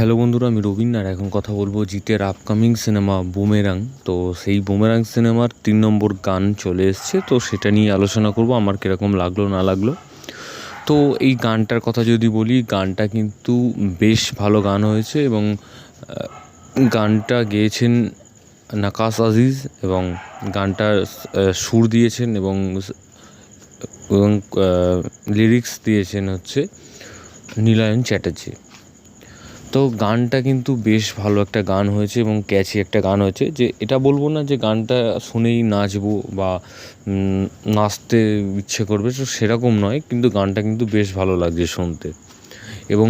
Hello বন্ধুরা, আমি রবীন আর এখন কথা বলব জিতের আপকামিং সিনেমা বুমেরাং তো সেই বুমেরাং সিনেমার তিন নম্বর গান চলে এসছে, তো সেটা নিয়ে আলোচনা করব, আমার কীরকম লাগল, না লাগল। তো এই গানটার কথা যদি বলি, গানটা কিন্তু বেশ ভালো গান হয়েছে এবং গানটা গেয়েছেন নাকাস আজিজ এবং গানটার সুর দিয়েছেন এবং লিরিক্স দিয়েছেন হচ্ছে নীলায়ন চ্যাটার্জি। তো গানটা কিন্তু বেশ ভালো একটা গান হয়েছে এবং ক্যাচি একটা গান হয়েছে। যে এটা বলব না যে গানটা শুনেই নাচবো বা নাচতে ইচ্ছে করবে তো সেরকম নয়, কিন্তু গানটা কিন্তু বেশ ভালো লাগছে শুনতে। এবং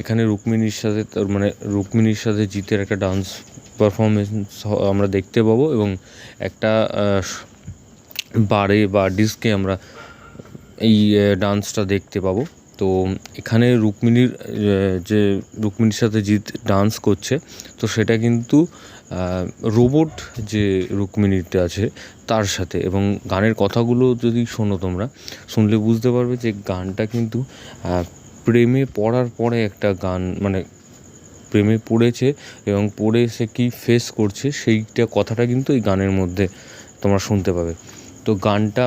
এখানে রুক্মিণীর সাথে তার মানে রুক্মিণীর সাথে জিতের একটা ডান্স পারফরমেন্স আমরা দেখতে পাবো এবং একটা বারে বা ডিস্কে আমরা এই ডান্সটা দেখতে পাবো। তো এখানে রুক্মিণীর যে রুক্মিণীর সাথে জিৎ ডান্স করছে, তো সেটা কিন্তু রোবট যে রুক্মিণীটা আছে তার সাথে। এবং গানের কথাগুলো যদি শোনো তোমরা, শুনলে বুঝতে পারবে যে গানটা কিন্তু প্রেমে পড়ার পরে একটা গান মানে প্রেমে পড়েছে এবং পড়ে সে কী ফেস করছে, সেইটা কথাটা কিন্তু এই গানের মধ্যে তোমরা শুনতে পাবে। তো গানটা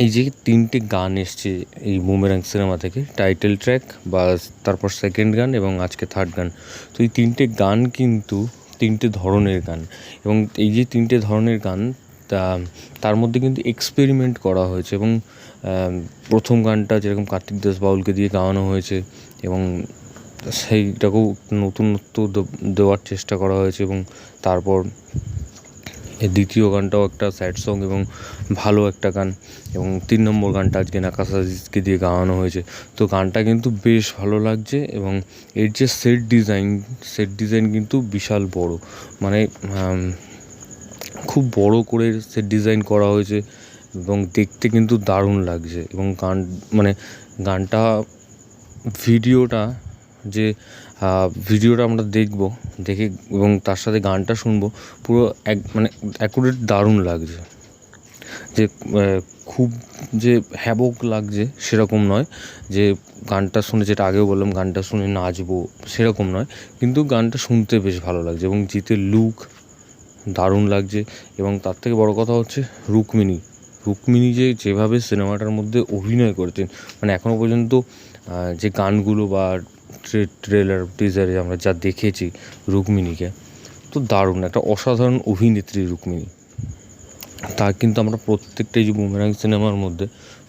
এই যে তিনটে গান এসছে এই বুমেরাং সিনেমা থেকে, টাইটেল ট্র্যাক বা তারপর সেকেন্ড গান এবং আজকে থার্ড গান। তো এই তিনটে গান কিন্তু তিনটে ধরনের গান এবং এই যে তিনটে ধরনের গান, তা তার মধ্যে কিন্তু এক্সপেরিমেন্ট করা হয়েছে এবং প্রথম গানটা যেরকম কার্তিক দাস বাউলকে দিয়ে গাওয়ানো হয়েছে এবং সেইটাকেও নতুনত্ব দেওয়ার চেষ্টা করা হয়েছে এবং তারপর দ্বিতীয় গানটাও একটা স্যাড সং এবং ভালো একটা গান এবং তিন নম্বর গানটা আজকে নাকাস আজিজকে দিয়ে গাওয়ানো হয়েছে। তো গানটা কিন্তু বেশ ভালো লাগছে এবং এর যে সেট ডিজাইন সেট ডিজাইন কিন্তু বিশাল বড়। মানে খুব বড় করে সেট ডিজাইন করা হয়েছে এবং দেখতে কিন্তু দারুণ লাগছে এবং গান মানে গানটা, ভিডিওটা যে ভিডিওটা আমরা দেখব, দেখে এবং তার সাথে গানটা শুনব, পুরো এক মানে অ্যাকুরেট দারুণ লাগছে। যে খুব যে হ্যাবক লাগছে সেরকম নয়, যে গানটা শুনে যেটা আগেও বললাম, গানটা শুনে নাচবো সেরকম নয়, কিন্তু গানটা শুনতে বেশ ভালো লাগছে এবং জিতের লুক দারুণ লাগছে এবং তার থেকে বড় কথা হচ্ছে রুক্মিণী। রুক্মিণী যে, যেভাবে সিনেমাটার মধ্যে অভিনয় করেছেন মানে এখনও পর্যন্ত যে গানগুলো বা ট্রেলার, টিজারে আমরা যা দেখেছি রুক্মিণীকে, তো দারুণ, একটা অসাধারণ অভিনেত্রী রুক্মিণী। তা কিন্তু আমরা প্রত্যেকটা যে বুমেরাং সিনেমার মধ্যে,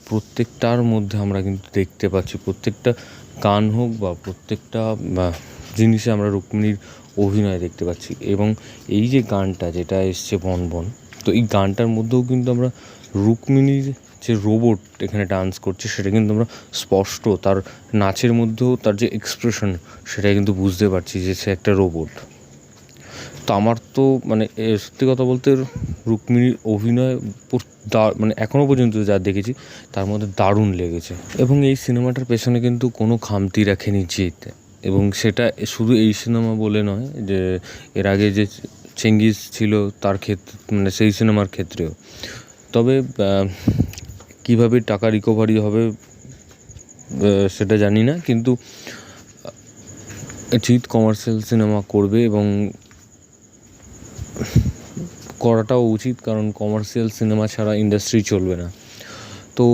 প্রত্যেকটার মধ্যে আমরা কিন্তু দেখতে পাচ্ছি, প্রত্যেকটা গান হোক বা প্রত্যেকটা জিনিসে আমরা রুক্মিণীর অভিনয় দেখতে পাচ্ছি। এবং এই যে গানটা যেটা এসছে বন বন, তো এই গানটার মধ্যেও কিন্তু আমরা রুক্মিণীর যে রোবট এখানে ডান্স করছে সেটা কিন্তু আমরা স্পষ্ট তার নাচের মধ্যেও তার যে এক্সপ্রেশন সেটা কিন্তু বুঝতে পারছি যে সে একটা রোবট তো আমার তো মানে সত্যি কথা বলতে রুক্মিণীর অভিনয় মানে এখনও পর্যন্ত যা দেখেছি তার মধ্যে দারুণ লেগেছে। এবং এই সিনেমাটার পেছনে কিন্তু কোনো খামতি রাখেনি জিৎ। এবং সেটা শুধু এই সিনেমা বলে নয় যে এর আগে যে চেঙ্গিস ছিল তার ক্ষেত্রে মানে সেই সিনেমার ক্ষেত্রেও। তবে কীভাবে টাকা রিকভারি হবে সেটা জানি না, কিন্তু জিৎ কমার্শিয়াল সিনেমা করবে এবং করাটাও উচিত, কারণ কমার্শিয়াল সিনেমা ছাড়া ইন্ডাস্ট্রি চলবে না। তো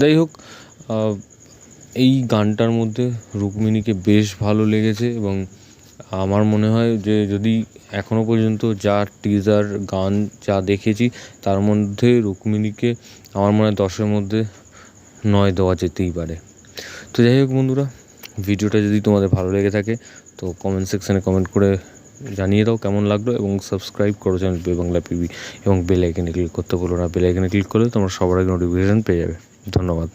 যাই হোক এই গানটার মধ্যে রুক্মিণীকে বেশ ভালো লেগেছে এবং আমার মনে হয় যে যদি এখনও পর্যন্ত যা টিজার গান যা দেখেছি, তার মধ্যে রুক্মিণীকে আমার মনে হয় দশের মধ্যে নয় দেওয়া যেতেই পারে। তো যাই হোক বন্ধুরা, ভিডিওটা যদি তোমাদের ভালো লেগে থাকে, তো কমেন্ট সেকশানে কমেন্ট করে জানিয়ে দাও কেমন লাগল এবং সাবস্ক্রাইব করো channel Bangla P B bell আইকনে ক্লিক করতে বলো না। বেল আইকনে ক্লিক করলে তোমরা সবার আগে নোটিফিকেশান পেয়ে যাবে। ধন্যবাদ।